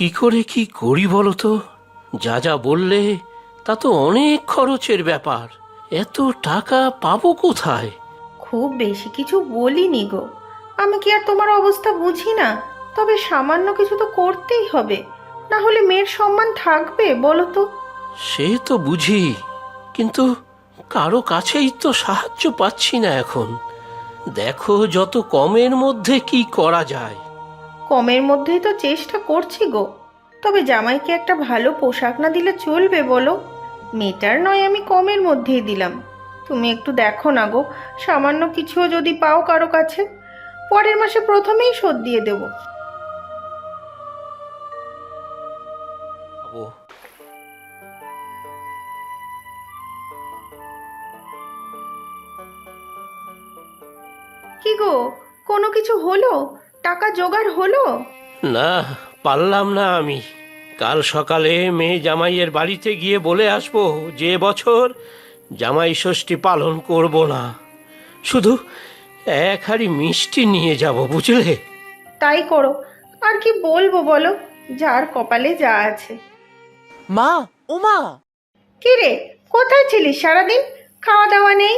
কি করে কি করি বলো তো? যা যা বললে তা তো অনেক খরচের ব্যাপার। এত টাকা পাবো কোথায়? খুব বেশি কিছু বলিনি গো। আমি কি আর তোমার অবস্থা বুঝি না? তবে সামান্য কিছু তো করতেই হবে। না হলে মেয়ের সম্মান থাকবে বলো তো? সে তো বুঝি কিন্তু কারও কাছেই তো সাহায্য পাচ্ছি না এখন। দেখো যত কমের মধ্যে কি করা যায়। কমের মধ্যেই তো চেষ্টা করছি গো। তবে জামাইকে একটা ভালো পোশাক না দিলে চলবে বলো। মেটার নয় আমি কমের মধ্যেই দিলাম। তুমি একটু দেখো না গো সামান্য কিছুও যদি পাও কারও কাছে। পরের মাসে প্রথমেই শোধ দিয়ে দেবো। কি গো কোনো কিছু হলো? টাকা জোগাড় হলো? না পারলাম না আমি। কাল সকালে মেয়ে জামাইয়ের বাড়িতে গিয়ে বলে আসব যে বছর জামাই ষষ্ঠী পালন করব না। শুধু এক হাড়ি মিষ্টি নিয়ে যাব বুঝলে? তাই করো। আর কি বলব বলো যার কপালে যা আছে। মা ও মা কি রে কোথায় ছিলিস সারাদিন? খাওয়া দাওয়া নেই?